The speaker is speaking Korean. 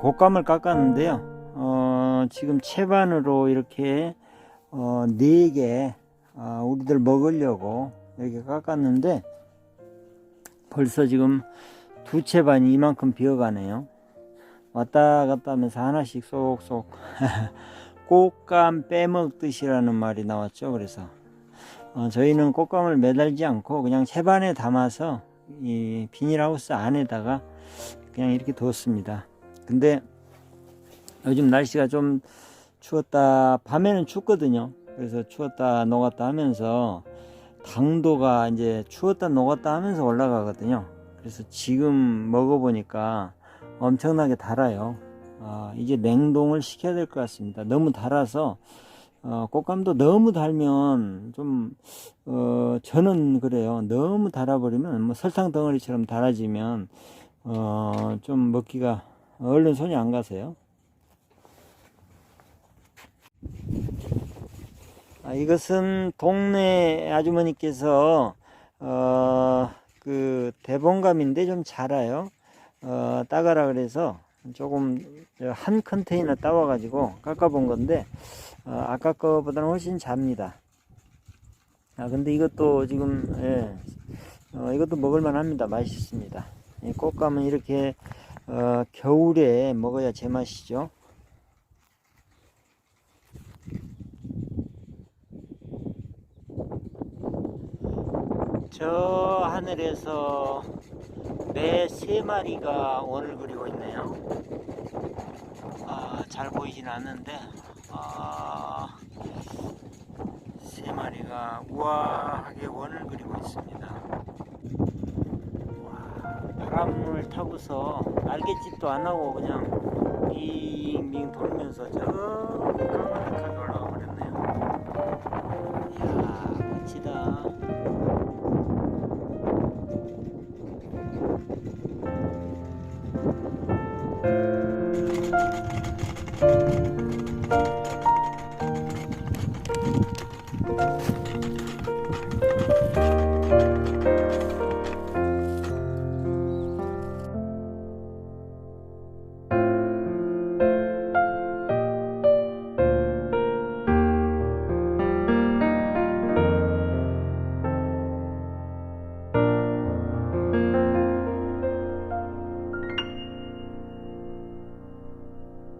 곶감을 깎았는데요. 어, 지금 채반으로 이렇게 어, 4개 어, 우리들 먹으려고 이렇게 깎았는데 벌써 지금 두 채반이 이만큼 비어가네요. 왔다 갔다 하면서 하나씩 쏙쏙 꽃감 빼먹듯이라는 말이 나왔죠. 그래서 어, 저희는 꽃감을 매달지 않고 그냥 채반에 담아서 이 비닐하우스 안에다가 그냥 이렇게 뒀습니다. 근데 요즘 날씨가 좀 추웠다 밤에는 춥거든요. 그래서 추웠다 녹았다 하면서 당도가 이제 추웠다 녹았다 하면서 올라가거든요. 그래서 지금 먹어보니까 엄청나게 달아요. 아, 이제 냉동을 시켜야 될 것 같습니다. 너무 달아서 어, 꽃감도 너무 달면 좀 어, 저는 그래요. 너무 달아버리면 뭐 설탕 덩어리처럼 달아지면 어, 좀 먹기가 얼른 손이 안 가세요. 아, 이것은 동네 아주머니께서 어, 그 대봉감인데 좀 자라요. 어, 따가라 그래서 조금 한 컨테이너 따와 가지고 깎아본 건데 어, 아까 거보다는 훨씬 잡니다. 아 근데 이것도 지금 예, 어, 이것도 먹을만 합니다. 맛있습니다. 이 꽃감은 이렇게 어, 겨울에 먹어야 제맛이죠. 저 하늘에서 매 세 마리가 원을 그리고 있네요. 아, 잘 보이진 않는데, 아, 세 마리가 우아하게 원을 그리고 있습니다. 바람을 타고서 날갯짓도 안 하고 그냥 빙빙 돌면서 저